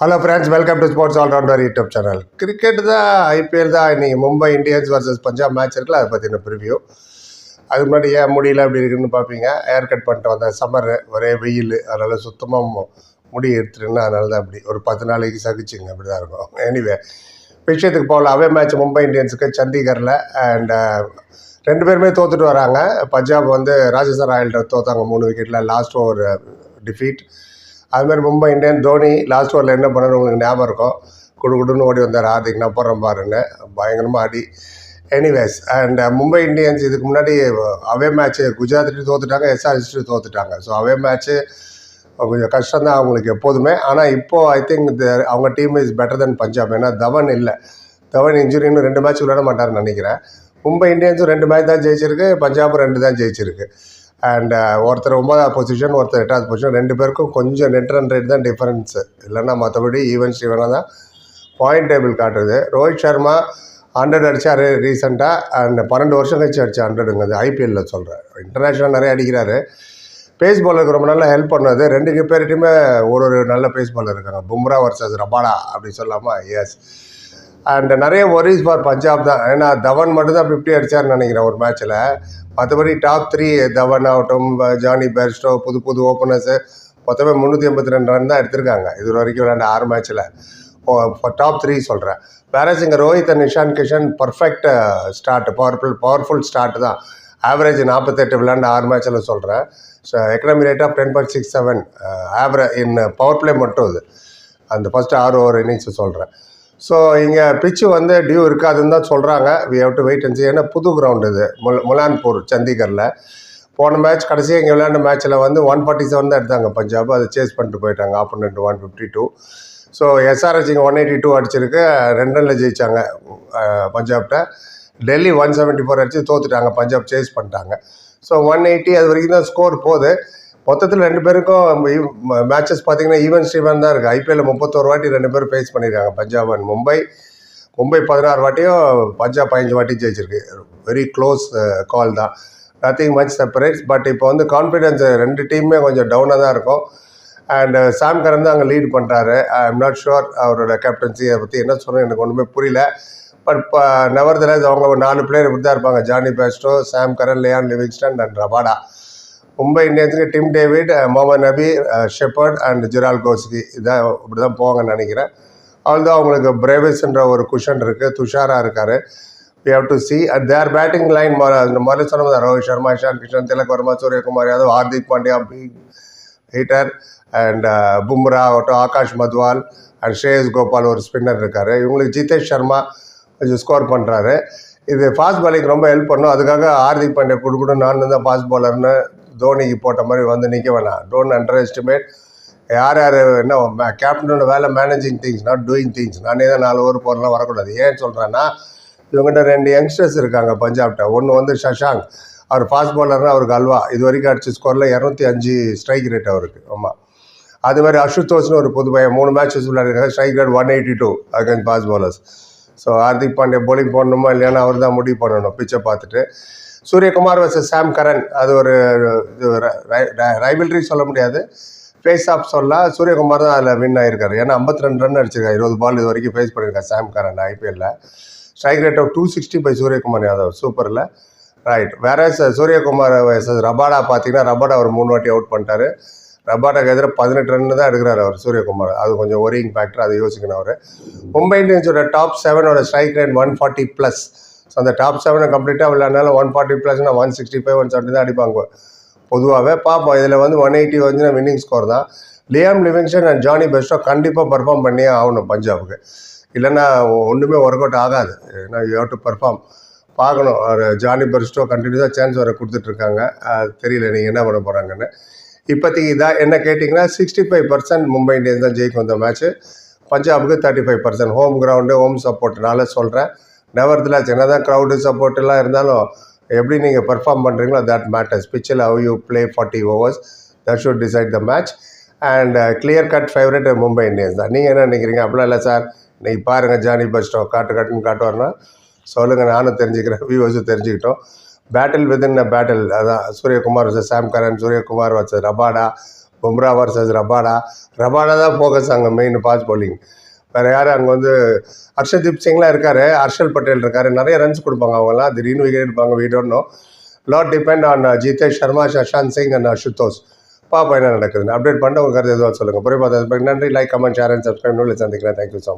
Hello friends welcome to sports allrounder YouTube channel cricket தான் IPL தான் இன்றைக்கி Mumbai Indians versus Punjab match இருக்குல்ல அதை பற்றின ப்ரிவியூ அதுக்கு முன்னாடி ஏன் முடியல அப்படி இருக்குன்னு பார்ப்பீங்க. ஹேர் கட் பண்ணிட்டு வந்தேன் சம்மர் ஒரே வெயில் அதனால் சுத்தமாக முடி எடுத்துருன்னு அதனால தான் அப்படி. ஒரு பத்து நாளைக்கு சகிச்சுங்க அப்படி தான் இருக்கும். எனிவே விஷயத்துக்கு போகலாம். அவே மேட்ச் மும்பை இந்தியன்ஸுக்கு சண்டிகரில் அண்ட் ரெண்டு பேருமே தோத்துட்டு வராங்க. பஞ்சாப் வந்து ராஜஸ்தான் ராயல்கிட்ட தோத்தாங்க மூணு விக்கெட்டில் லாஸ்ட் ஓவர் டிஃபீட் அதுமாதிரி மும்பை இந்தியன் தோனி லாஸ்ட் ஓவரில் என்ன பண்ணணும் உங்களுக்கு ஞாபகம் இருக்கும் குடு குடுன்னு ஓடி வந்தார் ஹார்திக். நான் போடுறேன் பாருன்னு. பயங்கரமாக அடி. Anyways and uh, Mumbai Indians இதுக்கு முன்னாடி அவே மேட்ச்சு குஜராத்லேயும் தோத்துட்டாங்க எஸ்ஆர்எஸ்டி தோத்துட்டாங்க. ஸோ அவே மேட்ச்சு கொஞ்சம் கஷ்டம் தான் அவங்களுக்கு எப்போதுமே. ஆனால் இப்போது ஐ திங்க் அவங்க team is better then Punjab ஏன்னா தவன் இல்லை. தவன் இன்ஜுரின்னு ரெண்டு மேட்ச் விளையாட மாட்டார்னு நினைக்கிறேன். மும்பை இந்தியன்ஸும் ரெண்டு மேட்ச் தான் ஜெயிச்சிருக்கு பஞ்சாபும் ரெண்டு தான் ஜெயிச்சிருக்கு. அண்ட் uh, ஒருத்தர் ஒன்பதாவது பொசிஷன் ஒருத்தர் எட்டாவது பொசிஷன் ரெண்டு பேருக்கும் கொஞ்சம் நெட் ரன் ரேட் தான் டிஃபரன்ஸு இல்லைன்னா மற்றபடி ஈவன் ஸ்டீவனாக தான் பாயிண்ட் டேபிள் காட்டுறது ரோஹித் சர்மா ஹண்ட்ரட் அடித்தார் ரீசெண்டாக அண்ட் பன்னெண்டு வருஷம் கழிச்சு அடிச்சு ஹண்ட்ரடுங்கிறது ஐபிஎல்லில் சொல்கிறேன் இன்டர்நேஷ்னல் நிறைய அடிக்கிறாரு. பேஸ் பாலருக்கு ரொம்ப நல்லா ஹெல்ப் பண்ணது. ரெண்டு பேர்கிட்டையுமே ஒரு ஒரு நல்ல பேஸ் பாலர் இருக்காங்க. பும்ரா வர்சஸ் ரபாடா அப்படி சொல்லாமா எஸ் அண்ட் நிறைய ஒரிஸ் ஃபார் பஞ்சாப் தான். ஏன்னா தவன் மட்டும்தான் ஃபிஃப்டி அடிச்சார்னு நினைக்கிறேன் ஒரு மேட்ச்சில் மற்றபடி டாப் த்ரீ தவன் ஆகட்டும் ஜானி பெர்ஸ்டோ புது புது ஓப்பனர்ஸு மொத்தமே முந்நூற்றி எண்பத்தி ரெண்டு ரன் தான் எடுத்திருக்காங்க. இது வரைக்கும் விளையாண்ட ஆறு மேட்ச்சில் டாப் த்ரீ சொல்கிறேன் வேறஸ் இங்கே Rohit and Nishan Kishan perfect start powerful powerful start தான். ஆவரேஜ் நாற்பத்தெட்டு விளையாண்ட ஆறு மேட்ச்சில் சொல்கிறேன் so economy rate of ten point six seven average in power play மட்டும் இது. அந்த ஃபஸ்ட்டு ஆறு ஓவர் இன்னிங்ஸ் சொல்கிறேன் ஸோ இங்கே பிச்சு வந்து டியூ இருக்காதுன்னு தான் சொல்கிறாங்க we have to wait and see ஏன்னா புது கிரவுண்ட் இது. முல் முலான்பூர் சண்டிகரில். போன மேட்ச் கடைசியாக இங்கே விளையாண்ட மேட்ச்சில் வந்து ஒன் ஃபார்ட்டி செவன் தான் எடுத்தாங்க பஞ்சாப். அதை சேஸ் பண்ணிட்டு போயிட்டாங்க. Opponent one fifty two so SRH இங்கே ஒன் எயிட்டி டூ அடிச்சிருக்கு. ரெண்டு ரனில் ஜெயிச்சாங்க பஞ்சாப்ட பஞ்சாப்கிட்ட டெல்லி ஒன் செவன்ட்டி ஃபோர் அடிச்சு தோத்துட்டாங்க. பஞ்சாப் சேஸ் பண்ணிட்டாங்க. ஸோ ஒன் எயிட்டி அது வரைக்கும் தான் ஸ்கோர் போகுது. மொத்தத்தில் ரெண்டு பேருக்கும் மேட்சஸ் பார்த்தீங்கன்னா ஈவன் ஸ்டீவன் தான் இருக்குது ஐபிஎல்ல முப்பத்தோரு வாட்டி ரெண்டு பேரும் ஃபேஸ் பண்ணியிருக்காங்க பஞ்சாப் அண்ட் மும்பை மும்பை பதினாறு வாட்டியும் பஞ்சாப் பதினஞ்சு வாட்டி ஜெயிச்சிருக்கு. வெரி க்ளோஸ் கால் தான். நத்திங் மச் செப்பரேட்ஸ் பட் இப்போ வந்து கான்ஃபிடென்ஸ் ரெண்டு டீமுமே கொஞ்சம் டவுனாக தான் இருக்கும். அண்ட் சாம் கரன் தான் அங்கே லீட் பண்ணுறாரு ஐ எம் நாட் ஷுர் அவரோட கேப்டன்சியை பற்றி என்ன சொல்கிறேன் எனக்கு ஒன்றுமே புரியல. பட் இப்போ நவர்தலேஸ் அவங்க ஒரு நாலு பிளேயர் இப்படி தான் இருப்பாங்க. Jonny Bairstow Sam Curran Liam Livingstone and Rabada Mumbai இந்தியன்ஸுக்கு Tim David Mohammad Nabi Shepherd and ஜிரால் கோஸ்கி இதான் இப்படி தான் போவாங்கன்னு நினைக்கிறேன். அவ்வளோதான் அவங்களுக்கு பிரேவிஸ்ன்ற ஒரு குஷன் இருக்குது துஷாரா இருக்கார். We have to see at their batting line இந்த மாதிரி சொன்ன Rohit Sharma Ishan Kishan Tilak Varma Suryakumar Yadav Hardik Pandya big hitter and Bumrah ஆகட்டும் ஆகாஷ் மத்வால் அண்ட் ஸ்ரேயஸ் கோபால் ஒரு ஸ்பின்னர் இருக்கார். இவங்களுக்கு ஜிதேஷ் சர்மா கொஞ்சம் ஸ்கோர் பண்ணுறாரு இது ஃபாஸ்ட் பாலிங் ரொம்ப ஹெல்ப் பண்ணும். அதுக்காக ஹார்திக் பாண்டியா கொடுக்கணும் நான் தான் ஃபாஸ்ட் பாலர்னு தோனிக்கு போட்ட மாதிரி வந்து நிற்க வேணாம். டோன்ட் அண்டர் எஸ்டிமேட் யார் யார் என்ன கேப்டனோட வேலை managing things not doing things நானே தான் நாலு ஓவர் போகிறலாம் வரக்கூடாது. ஏன் சொல்கிறேன்னா இவங்ககிட்ட ரெண்டு யங்ஸ்டர்ஸ் இருக்காங்க பஞ்சாப்கிட்ட ஒன்று வந்து சஷாங்க் அவர் ஃபாஸ்ட் பாலர்னா அவருக்கு அல்வா. இது வரைக்கும் அடிச்ச ஸ்கோரில் இரநூத்தி அஞ்சு ஸ்ட்ரைக் ரேட் அவருக்கு. ஆமாம் அது மாதிரி அசுதோஷ்னு ஒரு புது பையன் மூணு மேட்சஸ் விளையாடுறாங்க strike rate one eighty two against fast bowlers so Hardik Pandya bowling போடணுமா இல்லைன்னா அவர் தான் முடிவு பண்ணணும். பிச்சை பார்த்துட்டு. சூரியகுமார் வர்சஸ் சாம் கரன் அது ஒரு இது ரைபிள்ரி சொல்ல முடியாது. ஃபேஸ் ஆஃப் சொல்லலாம் சூரியகுமார் தான் அதில் வின் ஆகிருக்காரு ஏன்னா 52 ரெண்டு ரன் அடிச்சிருக்காரு. இருபது பால் இது வரைக்கும் ஃபேஸ் பண்ணியிருக்காரு சாம் கரன் ஐபிஎல்ல strike rate of two sixty by Suryakumar Yadav. சூப்பரில் right வேற சூரியகுமார் versus ரபாடா பார்த்தீங்கன்னா ரபாடா ஒரு மூணு வாட்டி அவுட் பண்ணிட்டாரு. ரபாடாக்கு எதிராக பதினெட்டு ரன் தான் எடுக்கிறார் அவர் சூரியகுமார். அது கொஞ்சம் ஒரியிங் ஃபேக்டர் அதை யோசிக்கணும் அவர். மும்பை இந்தியன்ஸோட top செவனோட strike rate one forty plus so அந்த டாப் செவனை கம்ப்ளீட்டாக விளையாடினால one forty ப்ளஸ்னா one sixty five one seventy தான் அடிப்பாங்க. பொதுவாகவே பார்ப்போம் இதில் வந்து ஒன் எயிட்டி வந்து வின்னிங் ஸ்கோர் தான். Liam Livingstone and Jonny Bairstow கண்டிப்பாக பர்ஃபார்ம் பண்ணியே ஆகணும் பஞ்சாபுக்கு. இல்லைன்னா ஒன்றுமே ஒர்க் அவுட் ஆகாது. ஏன்னா யூ ஹவ் டு பர்ஃபார்ம் பார்க்கணும். ஒரு ஜானி பெர்ஸ்டோ கண்டினியூஸாக சான்ஸ் வர கொடுத்துட்ருக்காங்க. தெரியல நீங்கள் என்ன பண்ண போகிறாங்கன்னு இப்போதைக்கு இதான் என்ன கேட்டிங்கன்னா sixty five percent Mumbai Indians தான் ஜெயிக்கும் இந்த match பஞ்சாபுக்கு thirty five percent home ground home சப்போர்ட்னால சொல்கிறேன் நவரத்தில் என்ன தான் க்ரௌடு சப்போர்ட்டெல்லாம் இருந்தாலும் எப்படி நீங்கள் பெர்ஃபார்ம் பண்ணுறீங்களோ தட் மேட்டர்ஸ் பிச்சில் how you play forty overs that should decide the match and clear cut favourite Mumbai Indians தான் நீங்கள் என்ன நினைக்கிறீங்க? அப்படிலாம் இல்லை சார் இன்றைக்கி பாருங்கள் ஜானி பஸ்டோ காட்டு காட்டுன்னு காட்டுவார்னா சொல்லுங்கள் நானும் தெரிஞ்சுக்கிறேன். வியூவர்ஸும் தெரிஞ்சுக்கிட்டோம். பேட்டில் வித்தின் அ பேட்டில் அதான் சூரியகுமார் வச்ச Sam Curran Suryakumar versus Rabada Bumrah versus Rabada Rabada தான் ஃபோக்கஸ் அங்கே மெயின் பாஸ் bowling. வேறு யார்? அங்கே வந்து ஹர்ஷதீப் சிங்லாம் இருக்கார் ஹர்ஷல் பட்டேல் இருக்கார். நிறைய ரன்ஸ் கொடுப்பாங்க அவங்கலாம் திடீர்னு விக்கெட் எடுப்பாங்க வீடோன்னும் lot depend on Jitesh Sharma Shashank Singh and Ashutosh பாப்பா என்ன நடக்குதுன்னு. அப்டேட் பண்ணிட்டு உங்கள் கருத்து எதுவாக சொல்லுங்கள் புரிய பார்த்ததுக்கு நன்றி. Like comment share and subscribe நூலில் சந்திக்கிறேன். Thank you so much